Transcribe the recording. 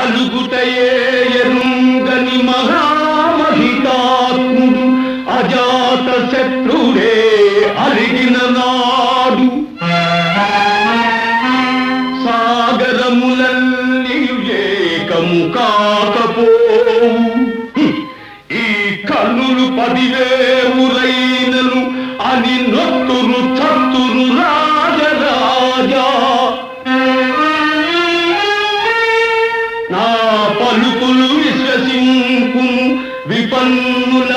అలుగుటయే ఎరుంగని మహామహితాత్ముడు అజాత శత్రుడే అరిగిన నాడు. సాగరములన్నీ ఏకము కాకపోవు. ఈ కన్నులు పదివేవులైనను అని నొప్పి పలుకులు విశ్వసింపు విపన్నుల